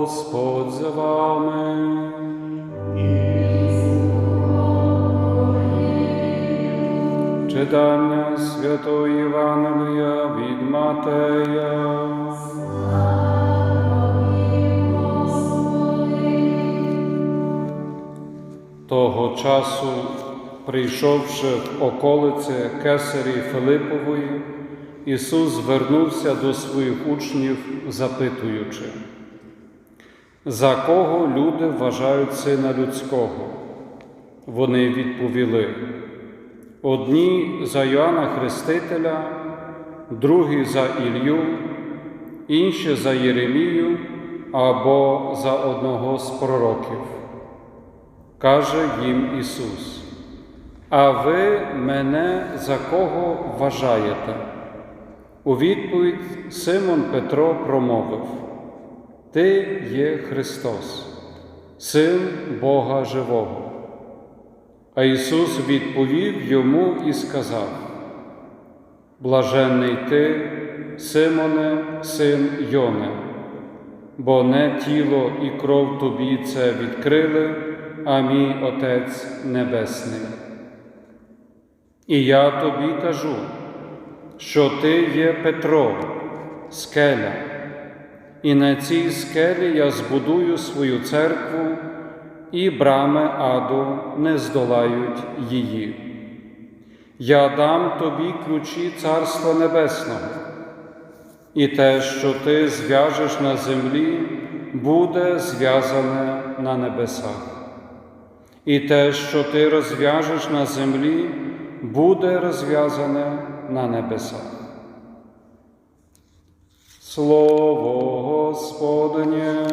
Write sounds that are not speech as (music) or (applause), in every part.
Господь з вами. Читання Святого Євангелія від Матея. Того часу, прийшовши в околиці Кесарі Филипової, Ісус звернувся до своїх учнів, запитуючи, за кого люди вважають Сина Людського? Вони відповіли, одні за Йоанна Хрестителя, другі за Ілью, інші за Єремію або за одного з пророків. Каже їм Ісус, а ви мене за кого вважаєте? У відповідь Симон Петро промовив: Ти є Христос, Син Бога Живого. А Ісус відповів йому і сказав: Блаженний ти, Симоне, син Йоне, бо не тіло і кров тобі це відкрили, а мій Отець Небесний. І я тобі кажу, що ти є Петро, скеля, і на цій скелі я збудую свою церкву, і брами аду не здолають її. Я дам тобі ключі Царства Небесного, і те, що ти зв'яжеш на землі, буде зв'язане на небесах. І те, що ти розв'яжеш на землі, буде розв'язане на небесах. Слово Господнє.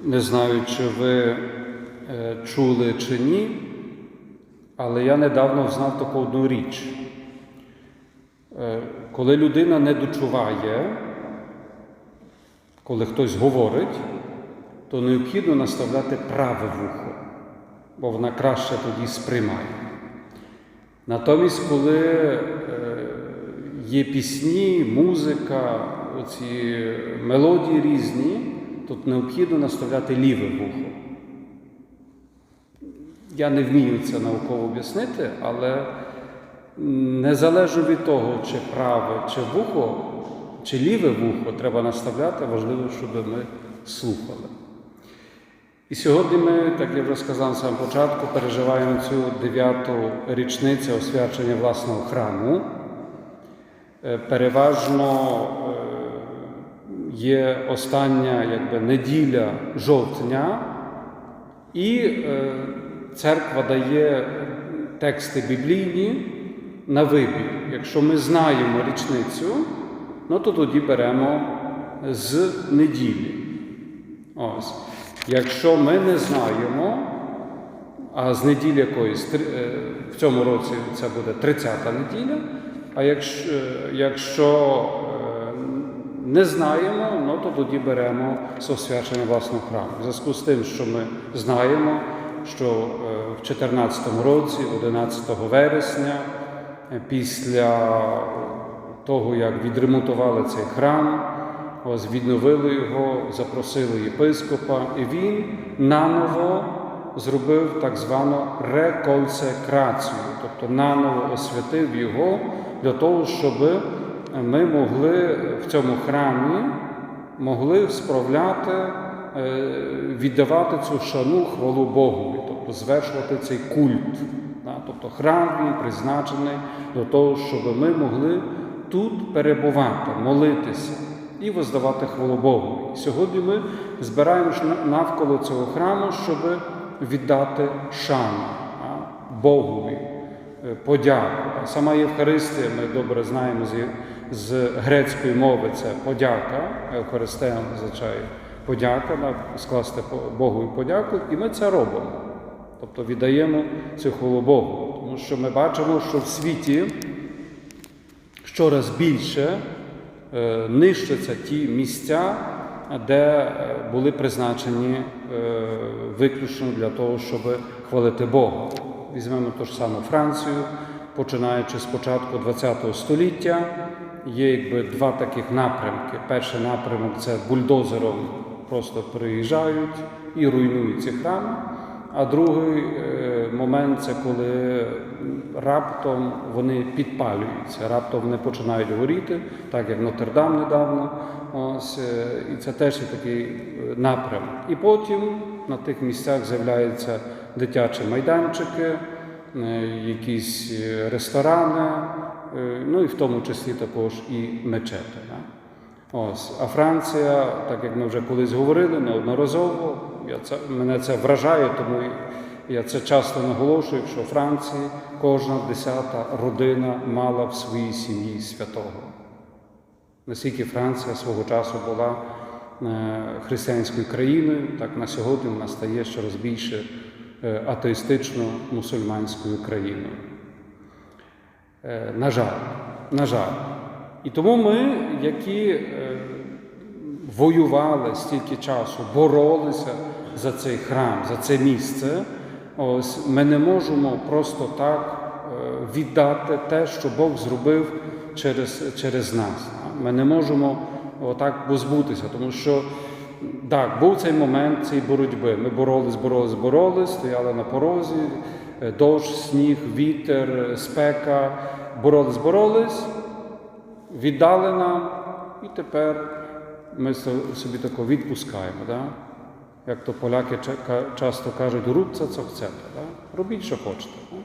Не знаю, чи ви е, чули чи ні, але я недавно знав таку одну річ. Е, Коли людина не дочуває, коли хтось говорить, то необхідно наставляти праве вухо, бо вона краще тоді сприймає. Натомість, коли е, є пісні, музика, оці мелодії різні, тут необхідно наставляти ліве вухо. Я не вмію це науково об'яснити, але незалежно від того, чи праве, чи вухо, чи ліве вухо треба наставляти, важливо, щоб ми слухали. І сьогодні ми, так я вже сказав на самому початку, переживаємо цю дев'яту річницю освячення власного храму. Е, Переважно е, є остання якби, неділя жовтня, і е, церква дає тексти біблійні на вибір. Якщо ми знаємо річницю, ну то тоді беремо з неділі. Ось. Якщо ми не знаємо, а з неділі якоїсь е, в цьому році це буде 30-та неділя, а якщо, якщо е, не знаємо, ну то тоді беремо освячення власного храму. В зв'язку з тим, що ми знаємо, що е, в 2014 році, 11 вересня, е, після того, як відремонтували цей храм, ось відновили його, запросили єпископа, і він наново зробив так звану реконсекрацію, тобто наново освятив його для того, щоб ми могли в цьому храмі могли справляти, е, віддавати цю шану хвалу Богові, тобто звершувати цей культ. Тобто храм він призначений для того, щоб ми могли тут перебувати, молитися і воздавати хвалу Богу. Сьогодні ми збираємось навколо цього храму, щоб віддати шану Богові, е, подяку. Сама Євхаристія, ми добре знаємо з, грецької мови, це подяка. Евхаристія означає подяка, скласти Богові подяку, і ми це робимо. Тобто віддаємо цю хвалу Богу. Тому що ми бачимо, що в світі щораз більше нищаться ті місця, де е, були призначені е, виключно для того, щоб хвалити Бога. візьмемо ту ж саму Францію, починаючи з початку ХХ століття, є якби два таких напрямки. Перший напрямок це бульдозером просто приїжджають і руйнують ці храми. А другий е, момент це коли раптом вони підпалюються, раптом вони починають горіти, так як Нотр-Дам недавно. Ось, е, і це теж такий е, напрямок. І потім на тих місцях з'являються дитячі майданчики, е, якісь ресторани, ну і в тому числі також і мечети. Ось. А Франція, так як ми вже колись говорили неодноразово, я це, мене це вражає, тому я це часто наголошую, що в Франції кожна десята родина мала в своїй сім'ї святого. Наскільки Франція свого часу була е, християнською країною, так на сьогодні вона стає щораз більше е, атеїстично-мусульманською країною. Е, На жаль, на жаль. І тому ми, які воювали стільки часу, боролися за цей храм, за це місце, ось ми не можемо просто так е, віддати те, що Бог зробив через, через нас. Ми не можемо отак позбутися, тому що так, був цей момент цієї боротьби. Ми боролись, боролись, боролись, стояли на порозі, е, дощ, сніг, вітер, е, спека, боролись, боролись, віддали нам, і тепер ми собі тако відпускаємо. Да? Як то поляки часто кажуть, рубця це хочете, да? робіть, що хочете. Да?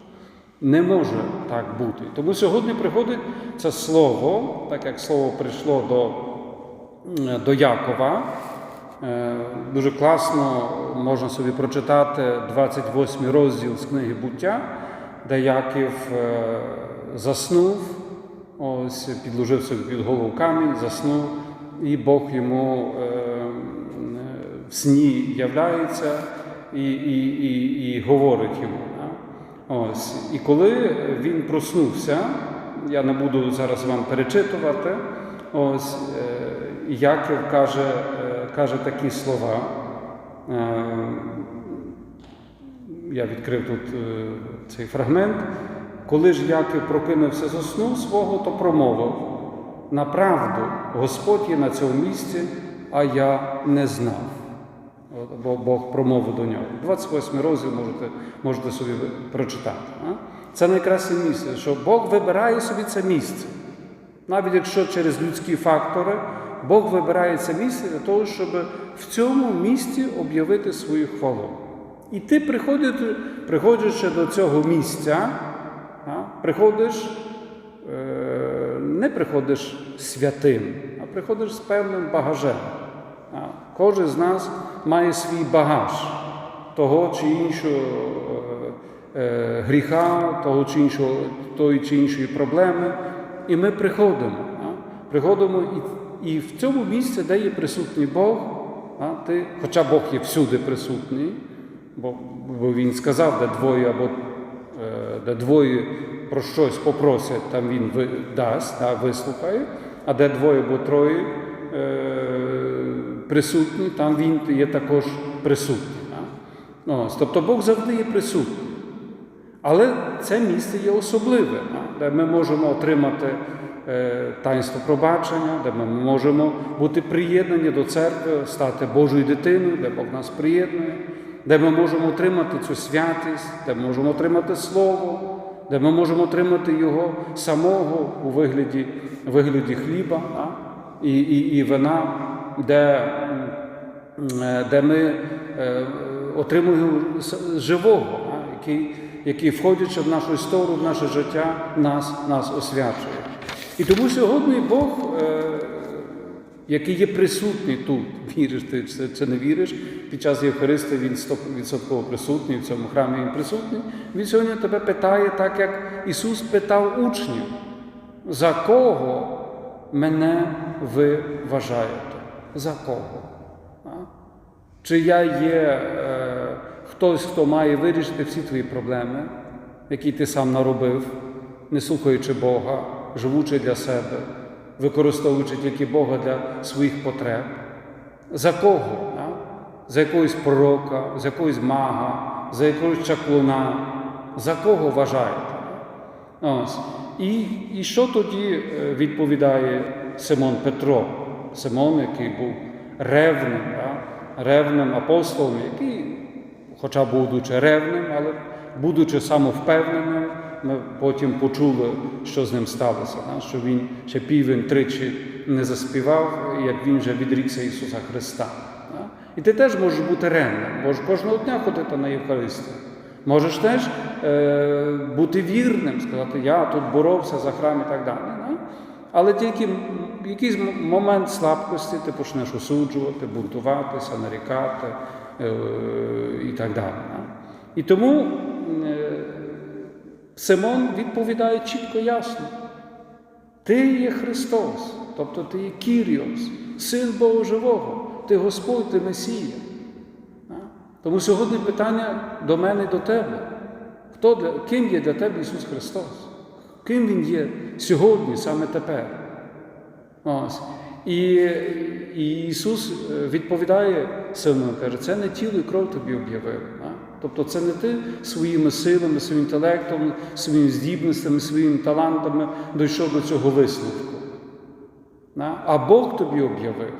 Не може так бути. Тому сьогодні приходить це слово, так як слово прийшло до, до Якова. Е, Дуже класно можна собі прочитати 28 розділ з книги буття, де Яків е, заснув, ось підложив собі під голову камінь, заснув, і Бог йому е, сні являється і, і, і, і говорить йому. Ось. І коли він проснувся, я не буду зараз вам перечитувати, ось е, Яків каже, е, каже такі слова. Е, Я відкрив тут цей фрагмент. Коли ж Яків прокинувся зі сну свого, то промовив: направду Господь є на цьому місці, а я не знав. Бо Бог промовив до нього. 28 розділ можете, можете собі прочитати. Це найкраще місце, що Бог вибирає собі це місце. Навіть якщо через людські фактори, Бог вибирає це місце для того, щоб в цьому місці об'явити свою хвалу. І ти приходячи до цього місця, приходиш, е, не приходиш святим, а приходиш з певним багажем. Кожен з нас має свій багаж того чи іншого е, е, гріха, того чи іншого, тої чи іншої проблеми. І ми приходимо. Приходимо і, і в цьому місці, де є присутній Бог, ти, хоча Бог є всюди присутній, бо, бо Він сказав, де двоє або е, де двоє про щось попросять, там він дасть, та, вислухає, а де двоє або троє е, присутні, там він є також присутній. Ось, тобто Бог завжди є присутній. Але це місце є особливе, де ми можемо отримати е, таїнство пробачення, де ми можемо бути приєднані до церкви, стати Божою дитиною, де Бог нас приєднує, де ми можемо отримати цю святість, де ми можемо отримати Слово, де ми можемо отримати Його самого у вигляді, вигляді хліба і, і, і вина, де, де ми е, отримуємо живого, який, який, входячи в нашу історію, в наше життя, нас, нас освячує. І тому сьогодні Бог, е, який є присутній тут, (laughs) віриш ти чи, не віриш, під час Євхаристії він 100% присутній, в цьому храмі він присутній. Він сьогодні тебе питає, так як Ісус питав учнів, за кого мене ви вважаєте? За кого? Чи я є е, хтось, хто має вирішити всі твої проблеми, які ти сам наробив, не слухаючи Бога, живучи для себе, використовуючи тільки Бога для своїх потреб? За кого? А? За якогось пророка, за якогось мага, за якогось чаклуна, За кого вважаєте? Ось. І, і що тоді е, відповідає Симон Петро? Симон, який був ревним, да? ревним апостолом, який, хоча будучи ревним, але будучи самовпевненим, ми потім почули, що з ним сталося, да? що він ще півень тричі не заспівав, як він вже відрікся Ісуса Христа. Да? І ти теж можеш бути ревним, можеш кожного дня ходити на Євхаристію. Можеш теж е, бути вірним, сказати, я тут боровся за храм і так далі. Да? Але тільки якийсь момент слабкості ти почнеш осуджувати, бунтуватися, нарікати е, і так далі. І тому е, Симон відповідає чітко ясно. Ти є Христос, тобто ти є Кіріос, Син Бога Живого, ти Господь, ти Месія. Тому сьогодні питання до мене до тебе. Хто для, ким є для тебе Ісус Христос? Ким Він є сьогодні, саме тепер? Ось. І, і Ісус е, відповідає Симону, каже, це не тіло і кров тобі об'явив. а? Тобто це не ти своїми силами, своїм інтелектом, своїми здібностями, своїми талантами дійшов до цього висновку. А Бог тобі об'явив.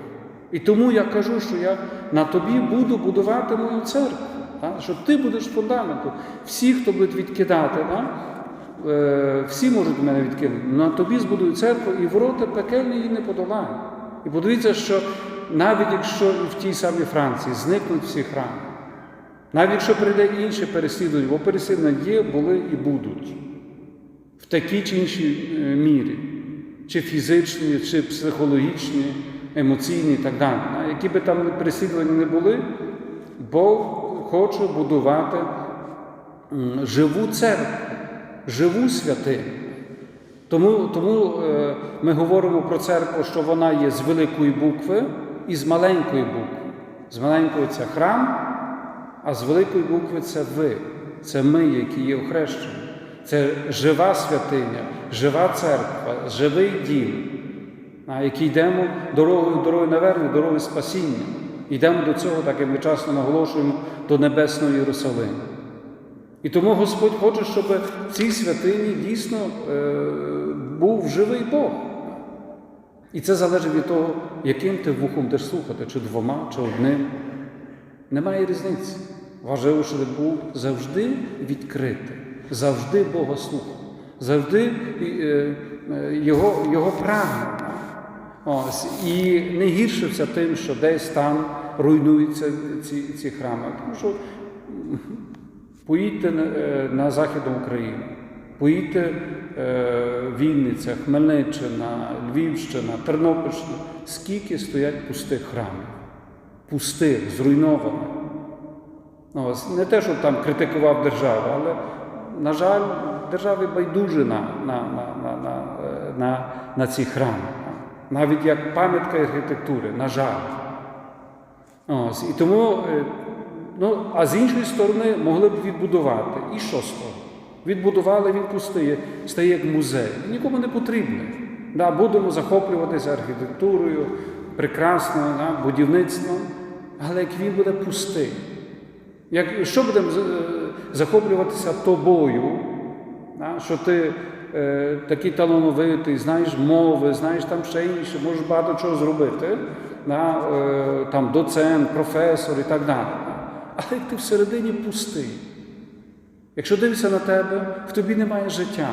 І тому я кажу, що я на тобі буду будувати мою церкву, що ти будеш фундаментом. Всі, хто будуть відкидати, да? Всі можуть мене відкинути. На тобі збудую церкву, і ворота пекельні її не подолають. І подивіться, що навіть якщо в тій самій Франції зникнуть всі храми, навіть якщо прийде інші переслідування, бо переслідування є, були і будуть в такій чи іншій е, мірі, чи фізичні, чи психологічні, емоційні і так далі. Які би там переслідування не були, Бог хоче будувати живу церкву, живу святиню. Тому, тому е, ми говоримо про церкву, що вона є з великої букви і з маленької букви. З маленької це храм, а з великої букви це ви, це ми, які є охрещені. Це жива святиня, жива церква, живий дім, на який йдемо дорогою, дорогою навернення, дорогою спасіння. Йдемо до цього, так як ми часто наголошуємо, до Небесного Єрусалиму. І тому Господь хоче, щоб в цій святині дійсно е, був живий Бог. І це залежить від того, яким ти вухом будеш слухати, чи двома, чи одним. Немає різниці. Важливо, щоб був завжди відкритий, завжди Бога слухав, завжди е, е, його, його прагнув. Ось. І не гіршився тим, що десь там руйнуються ці, ці храми. Тому що поїдьте на, е, Західну Україну, поїдьте е, Вінниця, Хмельниччина, Львівщина, Тернопільщина, скільки стоять пустих храмів, пустих, зруйнованих. Ну, не те, щоб там критикував державу, але, на жаль, державі байдуже на, на, на, на, на, е, на, ці храми. Навіть як пам'ятка архітектури, на жаль. Ось, і тому, ну, а з іншої сторони, могли б відбудувати. І що з того? Відбудували, він пустий, стає як музей. Нікому не потрібний. Да, будемо захоплюватися архітектурою, прекрасною, да, будівництвом, але як він буде пустий. Як, що будемо е, захоплюватися тобою, да, що ти е, такий талановитий, знаєш мови, знаєш там ще інше, можеш багато чого зробити, да, е, там доцент, професор і так далі. Але як ти всередині пустий. Якщо дивишся на тебе, в тобі немає життя.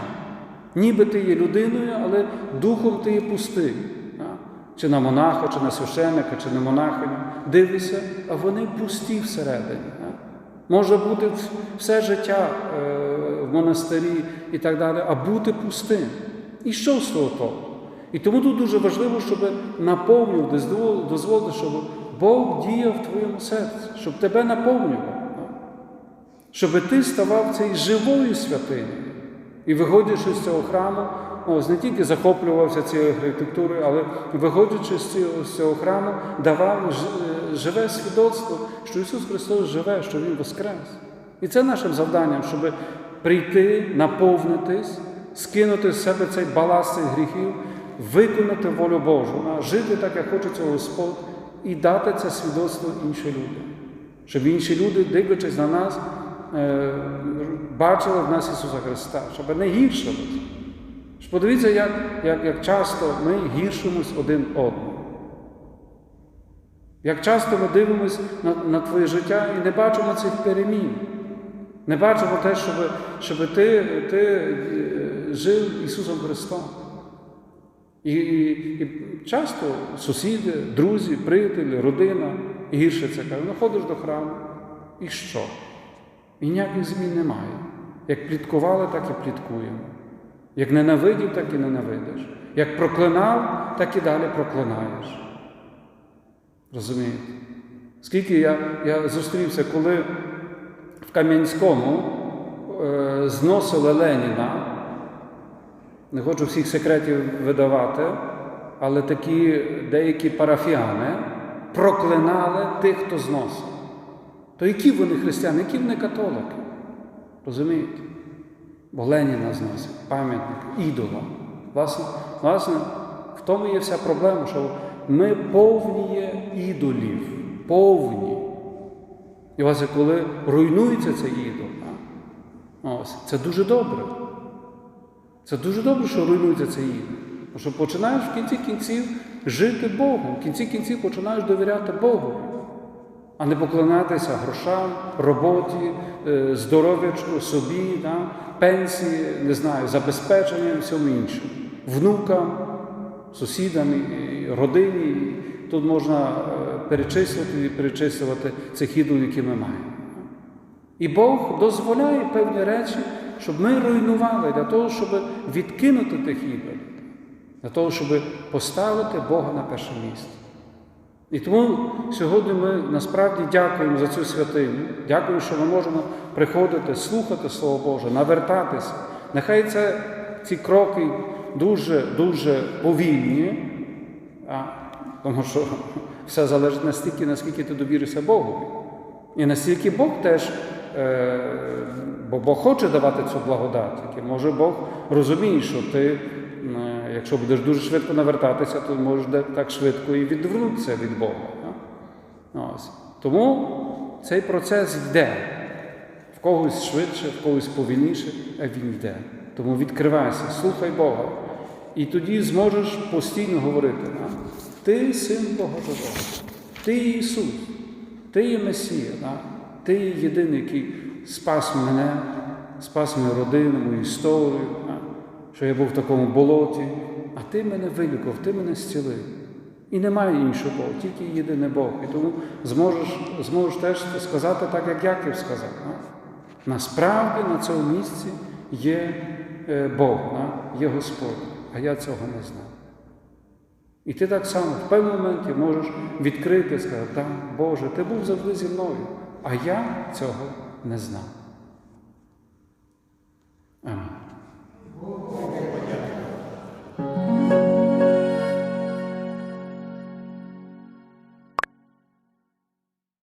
Ніби ти є людиною, але духом ти є пустий. Чи на монаха, чи на священника, чи на монахиню. Дивишся, а вони пусті всередині. Може бути все життя е, в монастирі і так далі, а бути пустим. І що з того? І тому тут дуже важливо, щоб наповнював, дозволити, дозволити, щоб Бог діяв в твоєму серці, щоб тебе наповнював. Щоб ти ставав цією живою святиною. І виходячи з цього храму, ось не тільки захоплювався цією архітектурою, але виходячи з цього, храму, давав е, живе свідоцтво, що Ісус Христос живе, що Він воскрес. І це нашим завданням, щоб прийти, наповнитись, скинути з себе цей баласт цих гріхів, виконати волю Божу, жити так, як хоче цього Господь, і дати це свідоцтво іншим людям. Щоб інші люди, дивлячись на нас, е, бачили в нас Ісуса Христа, щоб не гіршились. Ж Подивіться, як, як, як часто ми гіршимось один одному. Як часто ми дивимося на, на твоє життя і не бачимо цих перемін. Не бачимо те, щоб, щоб ти, ти е, жив Ісусом Христом. І, і, і часто сусіди, друзі, приятелі, родина гірше це кажуть, ну ходиш до храму. І що? І ніяких змін немає. Як пліткували, так і пліткуємо. Як ненавидів, так і ненавидиш. Як проклинав, так і далі проклинаєш. Розумієте? Скільки я, я зустрівся, коли в Кам'янському е, зносили Леніна, не хочу всіх секретів видавати, але такі деякі парафіяни проклинали тих, хто зносив. То які вони християни, які вони католики? Розумієте? Бо Леніна зносив, пам'ятник, ідола. Власне, власне, в тому є вся проблема, що ми повні є ідолів, повні. І власне, коли руйнується цей ідол, ось, це дуже добре. Це дуже добре, що руйнується цей ідол. Тому що починаєш в кінці кінців жити Богом, в кінці кінців починаєш довіряти Богу, а не поклонятися грошам, роботі, е, здоров'ячку, собі, да, пенсії, не знаю, забезпеченню і всьому іншому, внукам, сусідам, родині. Тут можна е, перечислити і перечислювати цих ідолів, які ми маємо. І Бог дозволяє певні речі, щоб ми руйнували для того, щоб відкинути тих ідолів, для того, щоб поставити Бога на перше місце. І тому сьогодні ми насправді дякуємо за цю святиню, дякуємо, що ми можемо приходити, слухати Слово Боже, навертатися. Нехай це ці кроки дуже-дуже повільні, а, тому що все залежить настільки, наскільки ти довіришся Богові. І настільки Бог теж, бо Бог хоче давати цю благодать, може Бог розуміє, що ти, е, якщо будеш дуже швидко навертатися, то можеш так швидко і відвернутися від Бога. Ось. Тому цей процес йде. В когось швидше, в когось повільніше, а він йде. Тому відкривайся, слухай Бога. І тоді зможеш постійно говорити? Ти син Бога живого, ти Ісус. Ти є Месія? Ти єдиний, який спас мене, спас мою родину, мою історію, що я був в такому болоті, а ти мене вилікував, ти мене зцілив. І немає іншого Бога, тільки єдиний Бог. І тому зможеш, зможеш теж сказати так, як Яків сказав. Насправді на цьому місці є е, Бог, є Господь, а я цього не знав. І ти так само в певному моменті можеш відкрити і сказати, так, Боже, ти був завжди зі мною, а я цього не знав.